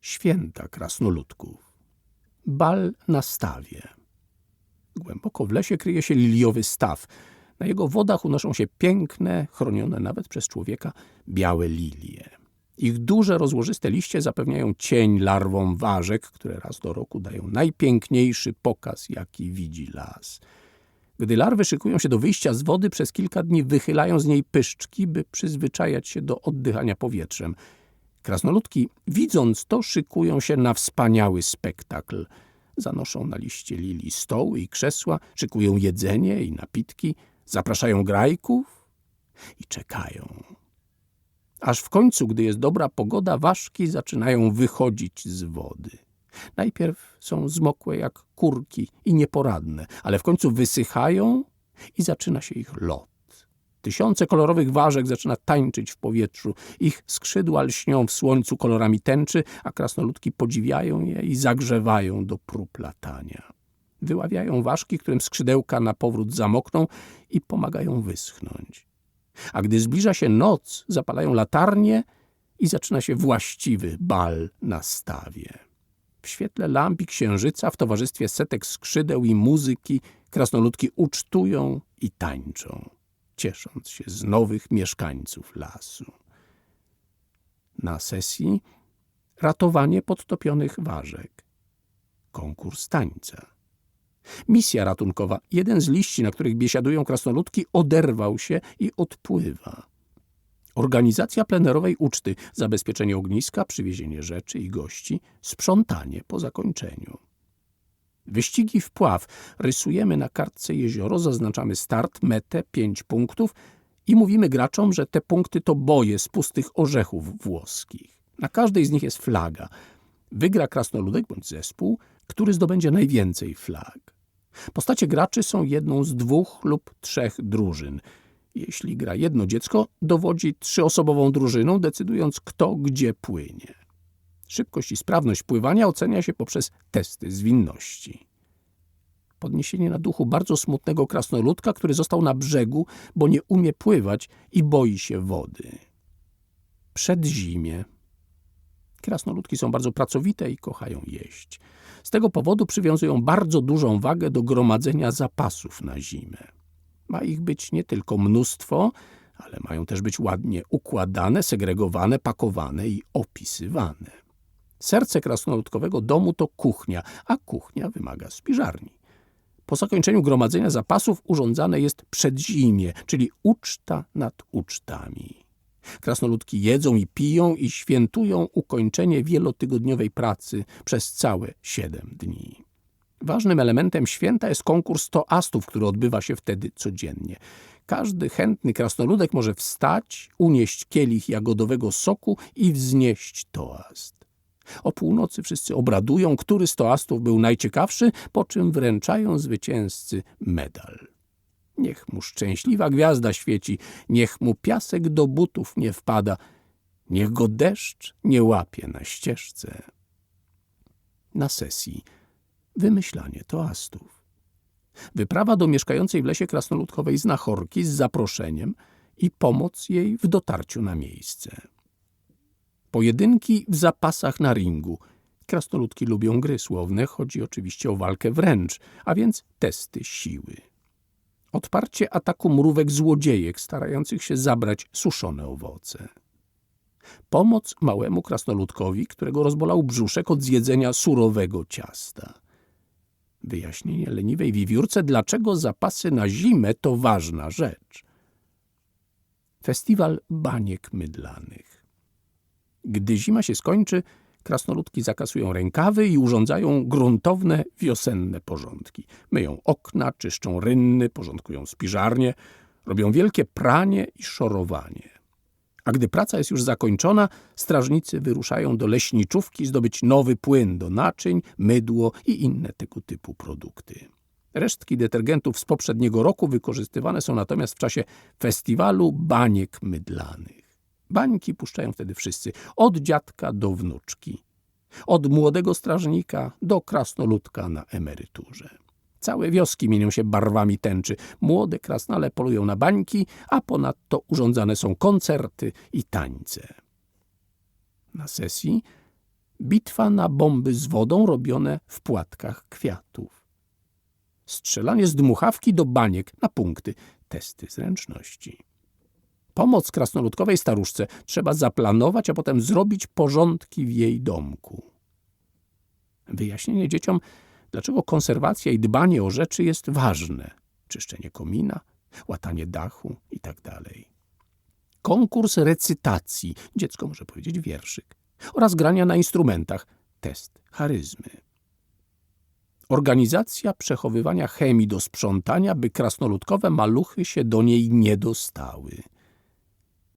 święta krasnoludków. Bal na stawie. Głęboko w lesie kryje się liliowy staw. Na jego wodach unoszą się piękne, chronione nawet przez człowieka, białe lilie. Ich duże, rozłożyste liście zapewniają cień larwom ważek, które raz do roku dają najpiękniejszy pokaz, jaki widzi las. Gdy larwy szykują się do wyjścia z wody, przez kilka dni wychylają z niej pyszczki, by przyzwyczajać się do oddychania powietrzem. Krasnoludki, widząc to, szykują się na wspaniały spektakl. Zanoszą na liście lili stoły i krzesła, szykują jedzenie i napitki, zapraszają grajków i czekają. Aż w końcu, gdy jest dobra pogoda, ważki zaczynają wychodzić z wody. Najpierw są zmokłe jak kurki i nieporadne, ale w końcu wysychają i zaczyna się ich lot. Tysiące kolorowych ważek zaczyna tańczyć w powietrzu. Ich skrzydła lśnią w słońcu kolorami tęczy, a krasnoludki podziwiają je i zagrzewają do prób latania. Wyławiają ważki, którym skrzydełka na powrót zamokną i pomagają wyschnąć. A gdy zbliża się noc, zapalają latarnie i zaczyna się właściwy bal na stawie. W świetle lamp i księżyca, w towarzystwie setek skrzydeł i muzyki, krasnoludki ucztują i tańczą, ciesząc się z nowych mieszkańców lasu. Na sesji ratowanie podtopionych ważek, konkurs tańca. Misja ratunkowa. Jeden z liści, na których biesiadują krasnoludki, oderwał się i odpływa. Organizacja plenerowej uczty, zabezpieczenie ogniska, przywiezienie rzeczy i gości, sprzątanie po zakończeniu. Wyścigi wpław. Rysujemy na kartce jezioro, zaznaczamy start, metę, pięć punktów i mówimy graczom, że te punkty to boje z pustych orzechów włoskich. Na każdej z nich jest flaga. Wygra krasnoludek bądź zespół, który zdobędzie najwięcej flag. Postacie graczy są jedną z dwóch lub trzech drużyn. Jeśli gra jedno dziecko, dowodzi trzyosobową drużyną, decydując kto gdzie płynie. Szybkość i sprawność pływania ocenia się poprzez testy zwinności. Podniesienie na duchu bardzo smutnego krasnoludka, który został na brzegu, bo nie umie pływać i boi się wody. Przedzimie. Krasnoludki są bardzo pracowite i kochają jeść. Z tego powodu przywiązują bardzo dużą wagę do gromadzenia zapasów na zimę. Ma ich być nie tylko mnóstwo, ale mają też być ładnie układane, segregowane, pakowane i opisywane. Serce krasnoludkowego domu to kuchnia, a kuchnia wymaga spiżarni. Po zakończeniu gromadzenia zapasów urządzane jest przedzimie, czyli uczta nad ucztami. Krasnoludki jedzą i piją i świętują ukończenie wielotygodniowej pracy przez całe siedem dni. Ważnym elementem święta jest konkurs toastów, który odbywa się wtedy codziennie. Każdy chętny krasnoludek może wstać, unieść kielich jagodowego soku i wznieść toast. O północy wszyscy obradują, który z toastów był najciekawszy, po czym wręczają zwycięzcy medal. Niech mu szczęśliwa gwiazda świeci, niech mu piasek do butów nie wpada, niech go deszcz nie łapie na ścieżce. Na sesji wymyślanie toastów. Wyprawa do mieszkającej w lesie krasnoludkowej znachorki z zaproszeniem i pomoc jej w dotarciu na miejsce. Pojedynki w zapasach na ringu. Krasnoludki lubią gry słowne, chodzi oczywiście o walkę wręcz, a więc testy siły. Odparcie ataku mrówek złodziejek starających się zabrać suszone owoce. Pomoc małemu krasnoludkowi, którego rozbolał brzuszek od zjedzenia surowego ciasta. Wyjaśnienie leniwej wiewiórce, dlaczego zapasy na zimę to ważna rzecz. Festiwal baniek mydlanych. Gdy zima się skończy, Krasnoludki zakasują rękawy i urządzają gruntowne, wiosenne porządki. Myją okna, czyszczą rynny, porządkują spiżarnie, robią wielkie pranie i szorowanie. A gdy praca jest już zakończona, strażnicy wyruszają do leśniczówki zdobyć nowy płyn do naczyń, mydło i inne tego typu produkty. Resztki detergentów z poprzedniego roku wykorzystywane są natomiast w czasie festiwalu baniek mydlanych. Bańki puszczają wtedy wszyscy, od dziadka do wnuczki, od młodego strażnika do krasnoludka na emeryturze. Całe wioski mienią się barwami tęczy. Młode krasnale polują na bańki, a ponadto urządzane są koncerty i tańce. Na sesji Bitwa na bomby z wodą robione w płatkach kwiatów. Strzelanie z dmuchawki do baniek na punkty, testy zręczności. Pomoc krasnoludkowej staruszce trzeba zaplanować, a potem zrobić porządki w jej domku. Wyjaśnienie dzieciom, dlaczego konserwacja i dbanie o rzeczy jest ważne. Czyszczenie komina, łatanie dachu itd. Konkurs recytacji, dziecko może powiedzieć wierszyk, oraz grania na instrumentach, test charyzmy. Organizacja przechowywania chemii do sprzątania, by krasnoludkowe maluchy się do niej nie dostały.